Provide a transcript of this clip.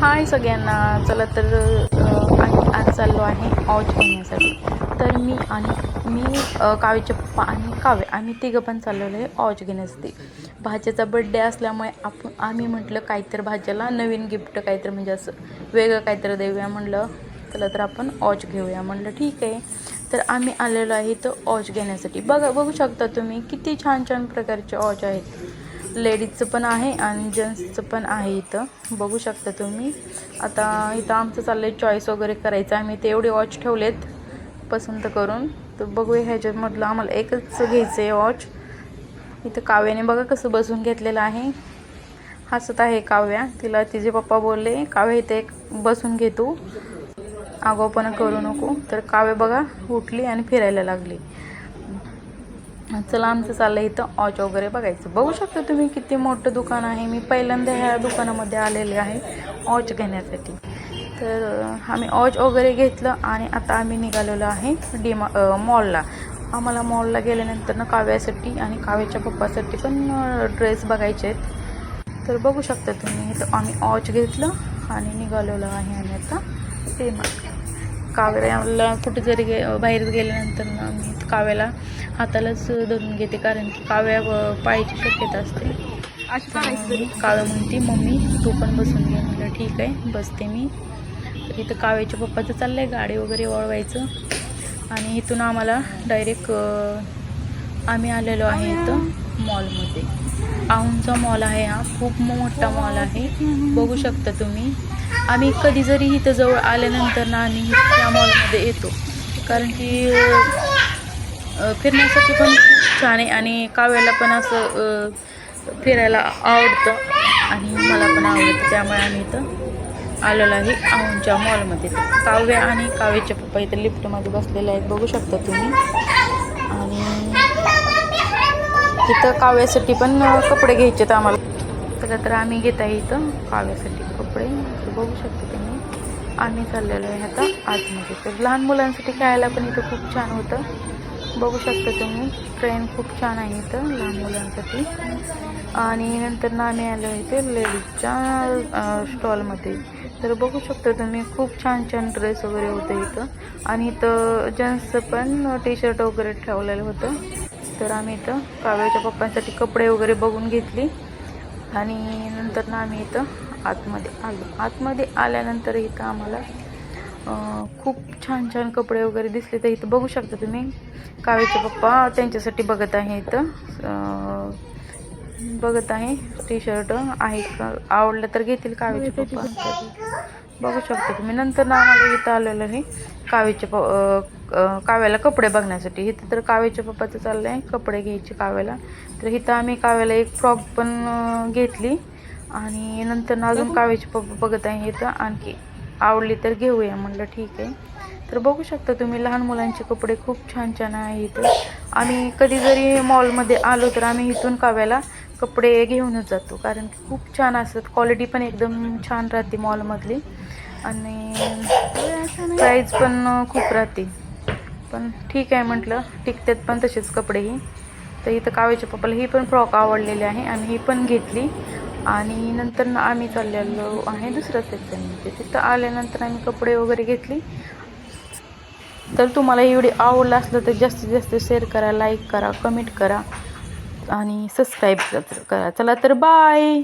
हाय सगळ्यांना. चला तर आम्ही आज चाललो आहे ऑज घेण्यासाठी. तर मी आणि मी कावेचे पप्पा आणि काव्य आम्ही तिघं पण चाललेलो आहे ऑज घेण्यासाठी. भाज्याचा बड्डे असल्यामुळे आपण आम्ही म्हटलं काहीतरी भाज्याला नवीन गिफ्ट काहीतरी म्हणजे असं वेगळं काहीतरी देऊया म्हणलं. चला तर आपण ऑज घेऊया म्हणलं. ठीक आहे. तर आम्ही आलेलो आहे तर ऑज घेण्यासाठी. बघा बघू शकता तुम्ही किती छान छान प्रकारचे ऑज आहेत. लेडीजचं पण आहे आणि जेंट्सचं पण आहे इथं. बघू शकता तुम्ही. आता इथं आमचं चाललं आहे चॉईस वगैरे करायचं. आम्ही ते एवढे वॉच ठेवलेत पसंत करून. तर बघूया ह्याच्यामधलं आम्हाला एकच घ्यायचं आहे वॉच इथं काव्याने बघा कसं बसून घेतलेलं आहे. हसत आहे काव्या. तिला तिचे पप्पा बोलले काव्या इथे एक बसून घे तू. करू नको. तर काव्य बघा उठली आणि फिरायला लागली. चला आमचं चाललं इथं ऑच वगैरे बघायचं. बघू शकता तुम्ही किती मोठं दुकान आहे. मी पहिल्यांदा ह्या दुकानामध्ये आलेले आहे ऑच घेण्यासाठी. तर आम्ही ऑच वगैरे घेतलं आणि आता आम्ही निघालेलो आहे डिमा मॉलला आम्हाला मॉलला गेल्यानंतर ना काव्यासाठी आणि काव्याच्या पप्पासाठी पण ड्रेस बघायचे आहेत. तर बघू शकता तुम्ही इथं आम्ही ऑच घेतलं आणि निघालेलो आहे आम्ही आता डीमार्ट काव्याला कुठे जरी गे बाहेर गेल्यानंतर ना मी काव्याला हातालाच धरून घेते कारण की काव्या पायाची शक्यता असते. काव्या म्हणते मम्मी तू पण बसून घे. म्हटलं ठीक आहे बसते मी. तर इथं काव्याच्या पप्पाचं चाललं आहे गाडी वगैरे वळवायचं. आणि इथून आम्हाला डायरेक्ट आम्ही आलेलो आहे इथं मॉलमध्ये आहूनचा मॉल आहे हा खूप मोठा मॉल आहे. बघू शकता तुम्ही. आम्ही कधी जरी इथं जवळ आल्यानंतर ना आम्ही त्या मॉलमध्ये येतो. कारण की फिरण्यासाठी पण खूप छान आहे आणि काव्याला पण असं फिरायला आवडतं आणि मला पण आवडतं. त्यामुळे आम्ही इथं आलेलो आहे आऊनच्या मॉलमध्ये काव्य आणि काव्याचे पप्पा इथं लिफ्टमध्ये बसलेले आहेत. बघू शकता तुम्ही. इथं काव्यासाठी पण कपडे घ्यायचे आहेत आम्हाला. तर तर आम्ही घेत आहे इथं काव्यासाठी कपडे. बघू शकता तुम्ही. आम्ही चाललेलो आहे आता आतमध्ये. तर लहान मुलांसाठी खेळायला पण इथं खूप छान होतं. बघू शकता तुम्ही ट्रेन खूप छान आहे इथं लहान मुलांसाठी. आणि नंतर ना आम्ही आलो इथे लेडीजच्या स्टॉलमध्ये तर बघू शकता तुम्ही खूप छान छान ड्रेस वगैरे होते इथं. आणि इथं जेंट्सचं पण टी शर्ट वगैरे ठेवलेलं होतं. तर आम्ही इथं काव्याच्या पप्पांसाठी कपडे वगैरे बघून घेतली. आणि नंतर ना आम्ही इथं आतमध्ये आलो. आतमध्ये आल्यानंतर इथं आम्हाला खूप छान छान कपडे वगैरे दिसले. तर इथं बघू शकता तुम्ही काव्याचे पप्पा त्यांच्यासाठी बघत आहे इथं. बघत आहे टी शर्ट आहे का आवडलं तर घेतील काव्याचे पप्पा. बघू शकता तुम्ही. नंतर ना आम्हाला इथं आलेलं आहे काव्याचे प काव्याला कपडे बघण्यासाठी. इथं तर काव्याच्या पप्पाचं चाललं आहे कपडे घ्यायचे काव्याला. तर इथं आम्ही काव्याला एक फ्रॉक पण घेतली. आणि नंतर ना अजून काव्याचे पप्पा बघत आहे इथं. आणखी आवडली तर घेऊया म्हटलं ठीक आहे. तर बघू शकता तुम्ही लहान मुलांचे कपडे खूप छान छान आहे इथं. आम्ही कधी जरी मॉलमध्ये आलो तर आम्ही इथून काव्याला कपडे घेऊनच जातो कारण की खूप छान असतात. क्वालिटी पण एकदम छान राहते मॉलमधली आणि प्राईज पण खूप राहते. पण ठीक आहे म्हटलं टिकतात पण तसेच कपडेही. तर इथं कावेच्या पप्पाला ही पण फ्रॉक आवडलेली आहे आणि ही पण घेतली. आणि नंतर ना आम्ही चाललेलो आहे दुसऱ्या सेक्शनमध्ये तिथं आल्यानंतर आम्ही कपडे वगैरे घेतली. तर तुम्हाला एवढी आवडलं असलं तर जास्तीत जास्त शेअर करा लाईक करा कमेंट करा. आणि सबस्क्राईब करा चला तर बाय